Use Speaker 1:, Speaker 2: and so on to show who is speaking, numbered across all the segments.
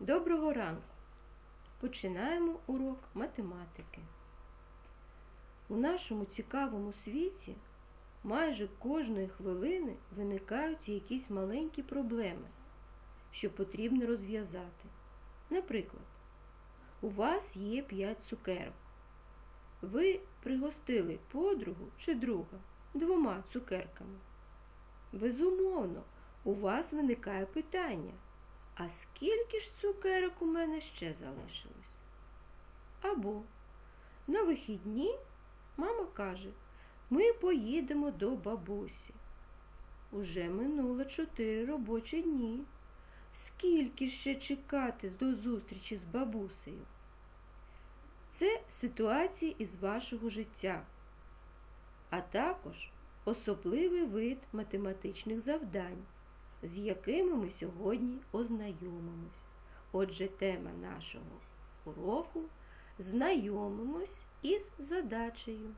Speaker 1: Доброго ранку! Починаємо урок математики. У нашому цікавому світі майже кожної хвилини виникають якісь маленькі проблеми, що потрібно розв'язати. Наприклад, у вас є 5 цукерок. Ви пригостили подругу чи друга двома цукерками. Безумовно, у вас виникає питання. А скільки ж цукерок у мене ще залишилось? Або на вихідні мама каже, ми поїдемо до бабусі. Уже минуло чотири робочі дні. Скільки ще чекати до зустрічі з бабусею? Це ситуації із вашого життя, а також особливий вид математичних завдань з якими ми сьогодні ознайомимось. Отже, тема нашого уроку знайомимось із задачею.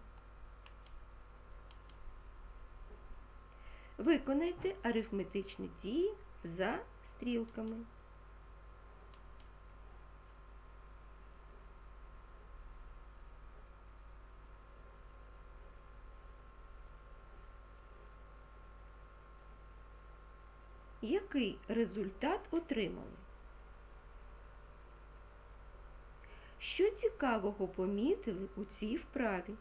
Speaker 1: Виконайте арифметичні дії за стрілками. Який результат отримали? Що цікавого помітили у цій вправі?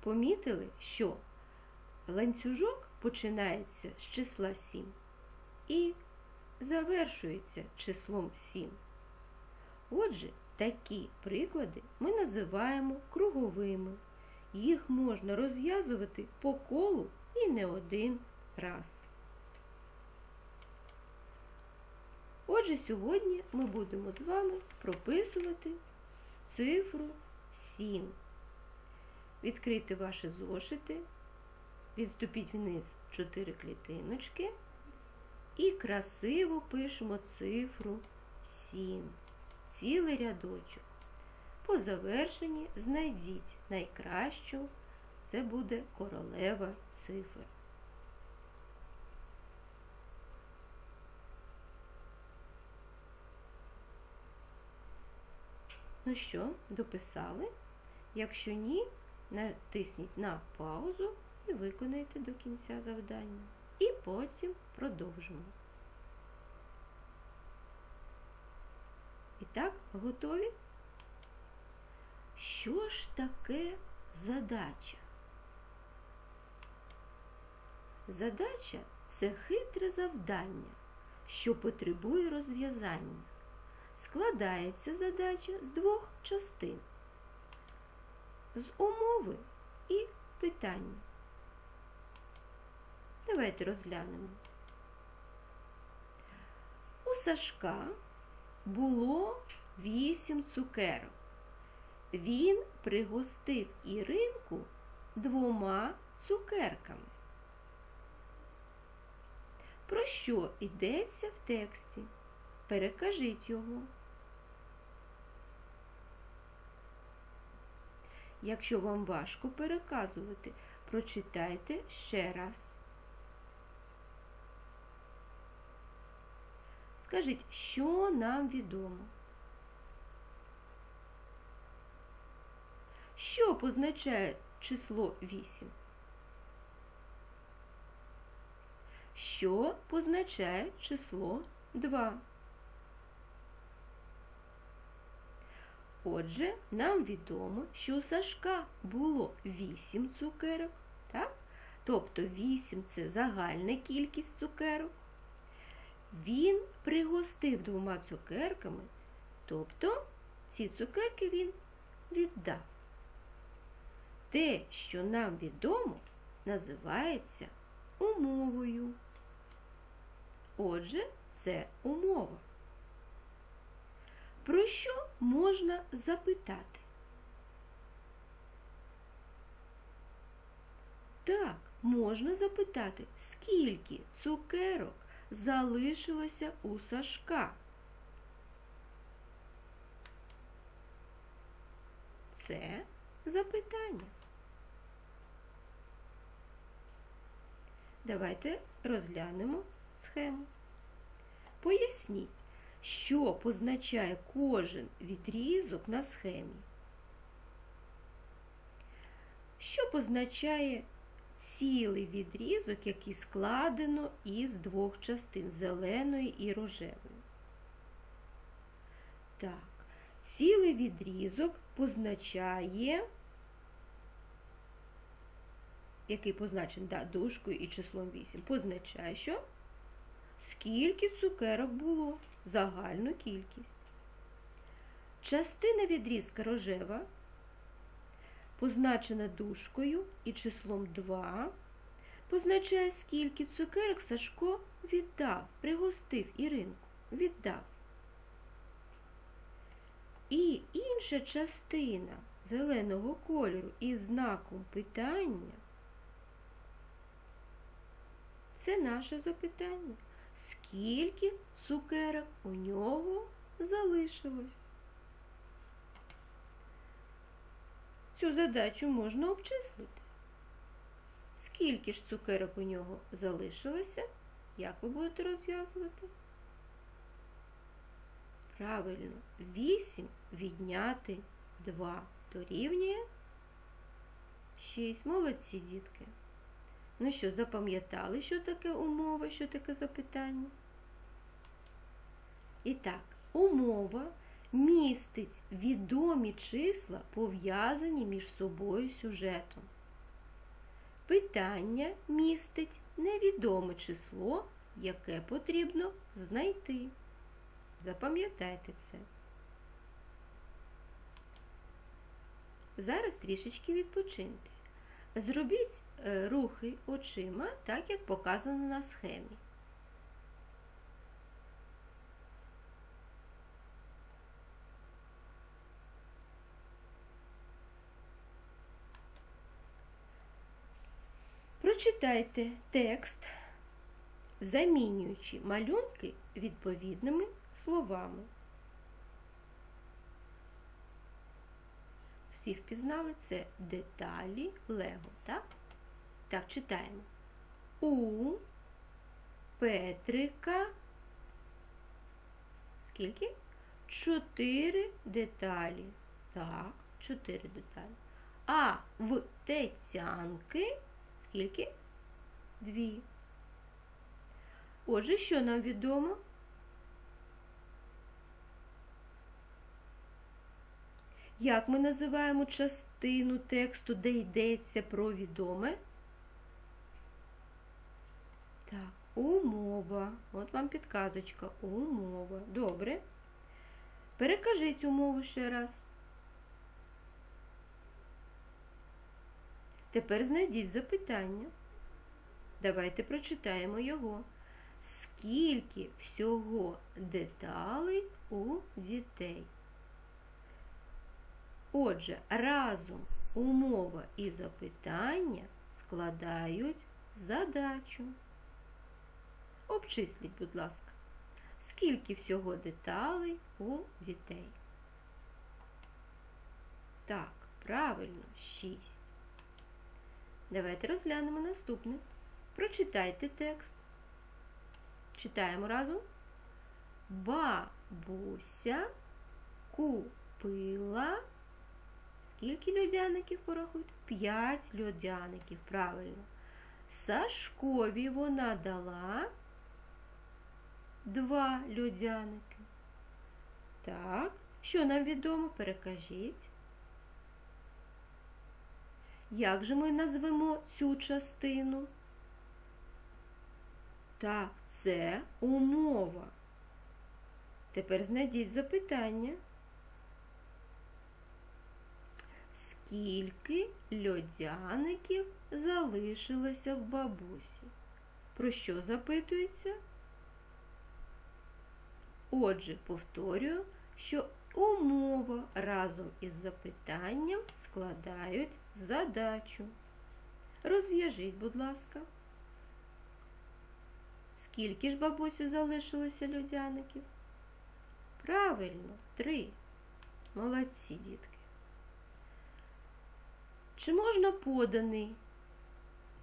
Speaker 1: Помітили, що ланцюжок починається з числа 7 і завершується числом 7. Отже, такі приклади ми називаємо круговими. Їх можна розв'язувати по колу і не один раз. Отже, сьогодні ми будемо з вами прописувати цифру 7. Відкрийте ваші зошити, відступіть вниз 4 клітиночки і красиво пишемо цифру 7. Цілий рядочок. По завершенні знайдіть найкращу, це буде королева цифр. Ну що, дописали? Якщо ні, натисніть на паузу і виконайте до кінця завдання. І потім продовжимо. І так, готові? Що ж таке задача? Задача це хитре завдання, що потребує розв'язання. Складається задача з двох частин з умови і питання. Давайте розглянемо. У Сашка було вісім цукерок він пригостив Іринку двома цукерками. Про що йдеться в тексті? Перекажіть його. Якщо вам важко переказувати, прочитайте ще раз. Скажіть, що нам відомо? Що позначає число 8? Що позначає число 2? Отже, нам відомо, що у Сашка було 8 цукерок, так? тобто 8 це загальна кількість цукерок. Він пригостив двома цукерками, тобто ці цукерки він віддав. Те, що нам відомо, називається умовою. Отже, це умова. Про що можна запитати? Так, можна запитати, скільки цукерок залишилося у Сашка. Це запитання. Давайте розглянемо схему. Поясніть, що позначає кожен відрізок на схемі. Що позначає цілий відрізок, який складено із двох частин зеленої і рожевої? Так, цілий відрізок позначає, який позначений да, дужкою і числом 8, позначає, що скільки цукерок було, загальну кількість. Частина відрізка рожева позначена дужкою і числом 2, позначає, скільки цукерок Сашко віддав, пригостив Іринку, віддав. І інша частина зеленого кольору із знаком питання це наше запитання. Скільки цукерок у нього залишилось? Цю задачу можна обчислити. Скільки ж цукерок у нього залишилося? Як ви будете розв'язувати? Правильно, 8 відняти 2 дорівнює 6. Молодці, дітки. Ну що, запам'ятали, що таке умова, що таке запитання? І так, умова містить відомі числа, пов'язані між собою сюжетом. Питання містить невідоме число, яке потрібно знайти. Запам'ятайте це. Зараз трішечки відпочиньте. Зробіть е, рухи очима, так як показано на схемі. Прочитайте текст, замінюючи малюнки відповідними словами. Всі впізнали це деталі Лего, так? Так, читаємо. У Петрика. Скільки? Чотири деталі. Так, чотири деталі. А в Тетянки скільки? Дві. Отже, що нам відомо? Як ми називаємо частину тексту, де йдеться про відоме? Так, умова. От вам підказочка. Умова. Добре. Перекажіть умову ще раз. Тепер знайдіть запитання. Давайте прочитаємо його. Скільки всього деталей у дітей? Отже, разом умова і запитання складають задачу. Обчисліть, будь ласка, скільки всього деталей у дітей? Так, правильно, 6. Давайте розглянемо наступне. Прочитайте текст. Читаємо разом. Бабуся купила. Скільки льодяників порахують? П'ять льодяників, правильно. Сашкові вона дала два льодяники. Так, що нам відомо? Перекажіть. Як же ми назвемо цю частину? Так, це умова. Тепер знайдіть запитання. Скільки льодяників залишилося в бабусі? Про що запитується? Отже, повторюю, що умова разом із запитанням складають задачу. Розв'яжіть, будь ласка. Скільки ж бабусі залишилося людяників? Правильно, три. Молодці, дітки. Чи можна поданий,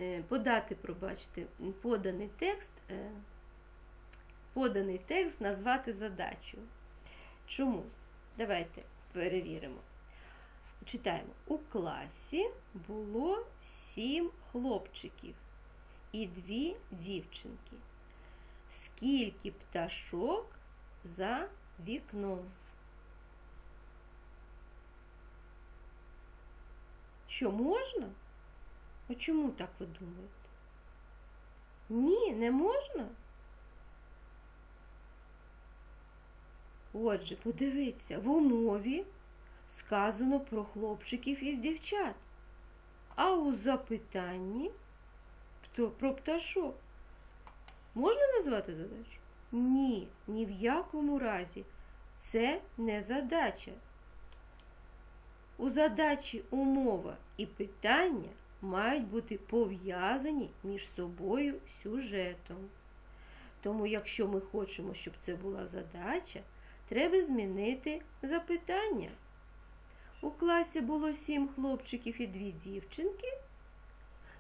Speaker 1: е, подати, пробачте, поданий текст е, поданий текст назвати задачею. Чому? Давайте перевіримо. Читаємо. У класі було сім хлопчиків і дві дівчинки. Скільки пташок за вікном? Що можна? А чому так ви думаєте? Ні, не можна? Отже, подивіться, в умові сказано про хлопчиків і дівчат, а у запитанні про пташок. Можна назвати задачу? Ні, ні в якому разі. Це не задача. У задачі умова і питання мають бути пов'язані між собою сюжетом. Тому, якщо ми хочемо, щоб це була задача, треба змінити запитання. У класі було сім хлопчиків і дві дівчинки.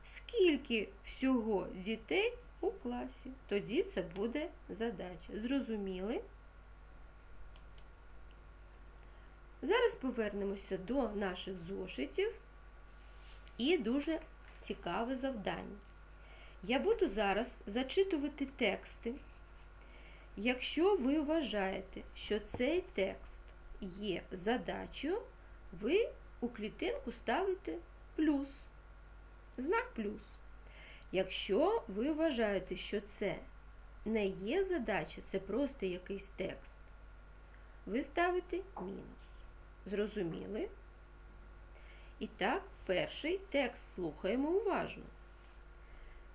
Speaker 1: Скільки всього дітей у класі? Тоді це буде задача. Зрозуміли? Зараз повернемося до наших зошитів і дуже цікаве завдання. Я буду зараз зачитувати тексти. Якщо ви вважаєте, що цей текст є задачею, ви у клітинку ставите плюс, знак плюс. Якщо ви вважаєте, що це не є задача, це просто якийсь текст, ви ставите мінус. Зрозуміли? І так, перший текст слухаємо уважно.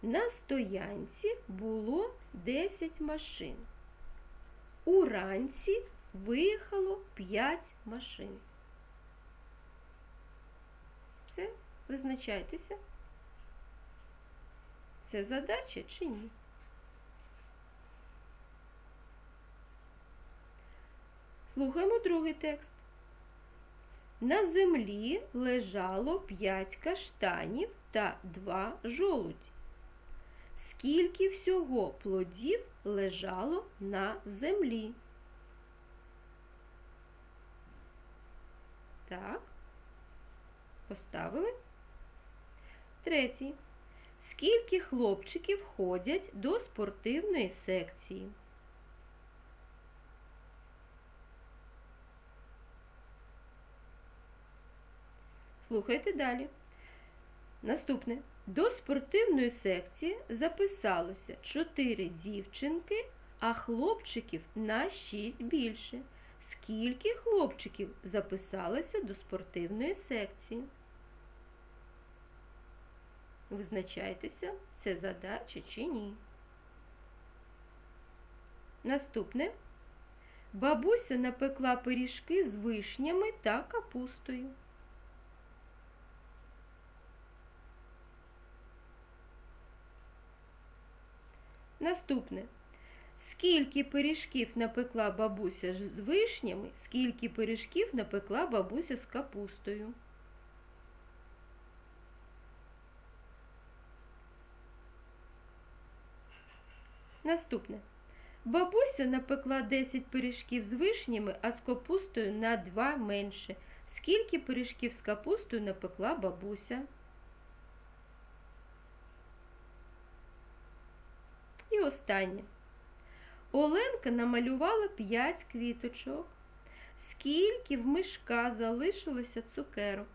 Speaker 1: На стоянці було 10 машин. Уранці виїхало 5 машин. Все, визначайтеся. Це задача чи ні? Слухаємо другий текст. На землі лежало 5 каштанів та 2 жолудь. Скільки всього плодів лежало на землі? Так. Поставили. Третій. Скільки хлопчиків ходять до спортивної секції? Слухайте далі. Наступне. До спортивної секції записалося 4 дівчинки, а хлопчиків на 6 більше. Скільки хлопчиків записалося до спортивної секції? Визначайтеся, це задача чи ні. Наступне. Бабуся напекла пиріжки з вишнями та капустою. Наступне. Скільки пиріжків напекла бабуся з вишнями, скільки пиріжків напекла бабуся з капустою. Наступне. Бабуся напекла 10 пиріжків з вишнями, а з капустою на 2 менше. Скільки пиріжків з капустою напекла бабуся? Останнє. Оленка намалювала 5 квіточок. Скільки в мишка залишилося цукерок?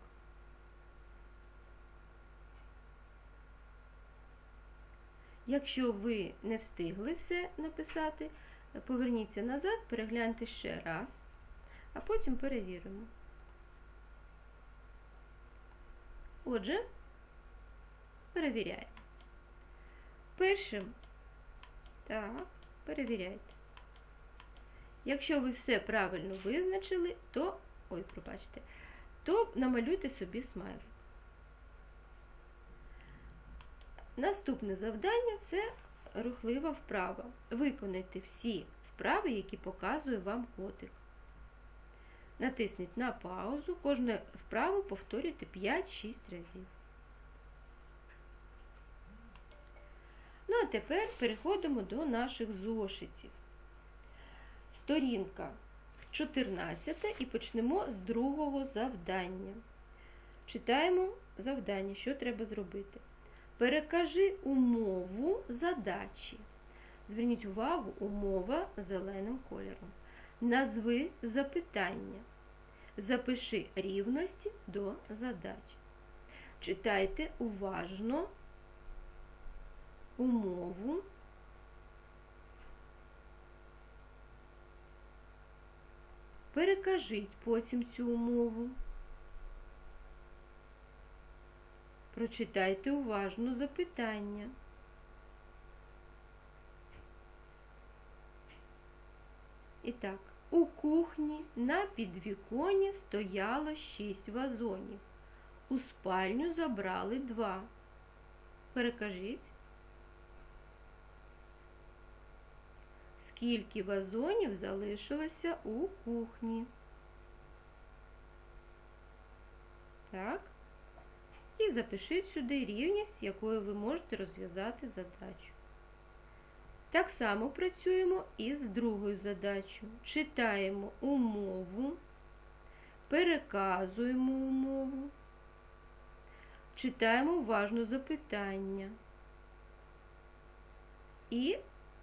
Speaker 1: Якщо ви не встигли все написати, поверніться назад, перегляньте ще раз, а потім перевіримо. Отже, перевіряємо. Першим, так, перевіряйте. Якщо ви все правильно визначили, то, ой, пробачте, то намалюйте собі смайлик. Наступне завдання це рухлива вправа. Виконайте всі вправи, які показує вам котик. Натисніть на паузу, кожну вправу повторюйте 5-6 разів. Ну, а тепер переходимо до наших зошитів. сторінка 14 і почнемо з другого завдання. Читаємо завдання, що треба зробити. Перекажи умову задачі. Зверніть увагу, умова зеленим кольором. Назви запитання. Запиши рівності до задач. Читайте уважно умову. Перекажіть потім цю умову. Прочитайте уважно запитання. І так, у кухні на підвіконі стояло шість вазонів. У спальню забрали два. Перекажіть. Скільки вазонів залишилося у кухні? Так. І запишіть сюди рівність, якою ви можете розв'язати задачу. Так само працюємо і з другою задачею. Читаємо умову, переказуємо умову, читаємо уважно запитання. І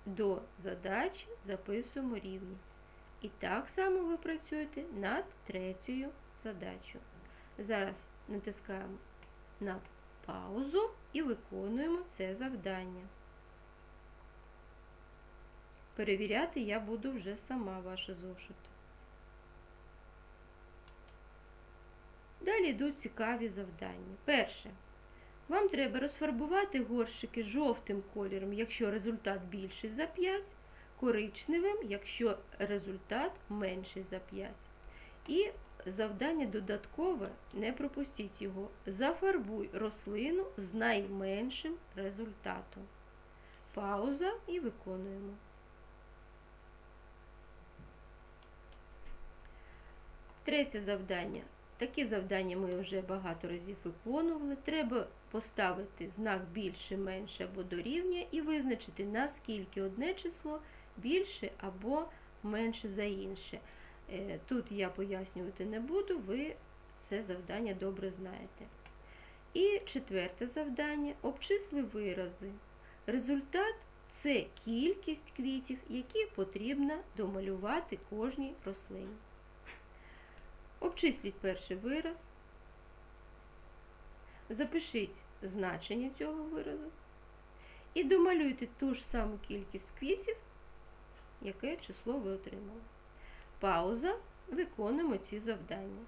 Speaker 1: до задачі записуємо рівність. І так само ви працюєте над третьою задачею. Зараз натискаємо на паузу і виконуємо це завдання. Перевіряти я буду вже сама ваше зошити. Далі йдуть цікаві завдання. Перше. Вам треба розфарбувати горщики жовтим кольором, якщо результат більший за 5, коричневим, якщо результат менший за 5. І завдання додаткове, не пропустіть його. Зафарбуй рослину з найменшим результатом. Пауза і виконуємо. Третє завдання. Такі завдання ми вже багато разів виконували. Треба поставити знак більше, менше або дорівнює і визначити, наскільки одне число більше або менше за інше. Е, Тут я пояснювати не буду, ви це завдання добре знаєте. І четверте завдання обчисли вирази. Результат це кількість квітів, які потрібно домалювати кожній рослині. Обчисліть перший вираз. Запишіть значення цього виразу. І домалюйте ту ж саму кількість квітів, яке число ви отримали. Пауза. Виконуємо ці завдання.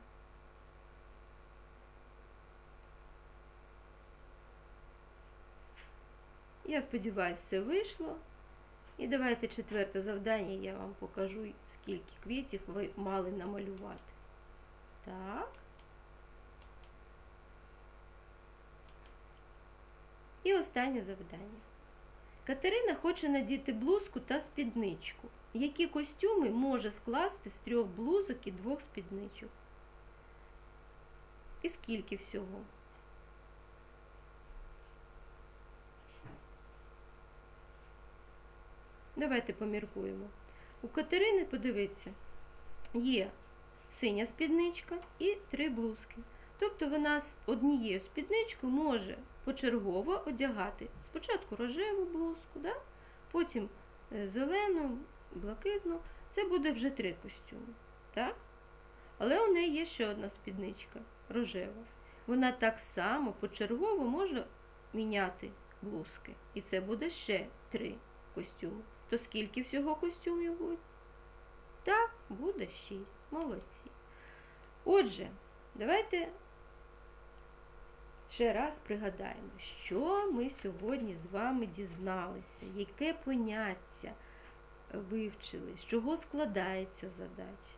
Speaker 1: Я сподіваюся, все вийшло. І давайте четверте завдання, я вам покажу, скільки квітів ви мали намалювати. Так. І останнє завдання. Катерина хоче надіти блузку та спідничку. Які костюми може скласти з трьох блузок і двох спідничок? І скільки всього? Давайте поміркуємо. У Катерини, подивіться, є синя спідничка і три блузки. Тобто вона з однією спідничкою може почергово одягати спочатку рожеву блузку, да? потім е, зелену, блакитну. Це буде вже три костюми. Так? Але у неї є ще одна спідничка рожева. Вона так само почергово може міняти блузки. І це буде ще три костюми. То скільки всього костюмів буде? Так, буде шість. Молодці. Отже, давайте ще раз пригадаємо, що ми сьогодні з вами дізналися, яке поняття вивчили, з чого складається задача,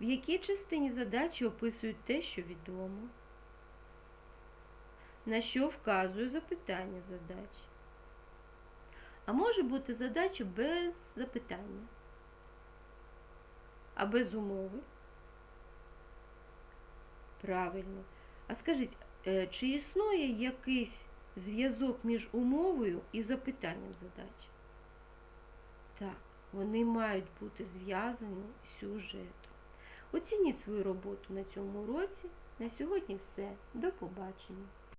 Speaker 1: в якій частині задачі описують те, що відомо, на що вказує запитання задачі. А може бути задача без запитання, а без умови. Правильно. А скажіть, чи існує якийсь зв'язок між умовою і запитанням задачі? Так. Вони мають бути зв'язані з сюжетом. Оцініть свою роботу на цьому уроці. На сьогодні все. До побачення.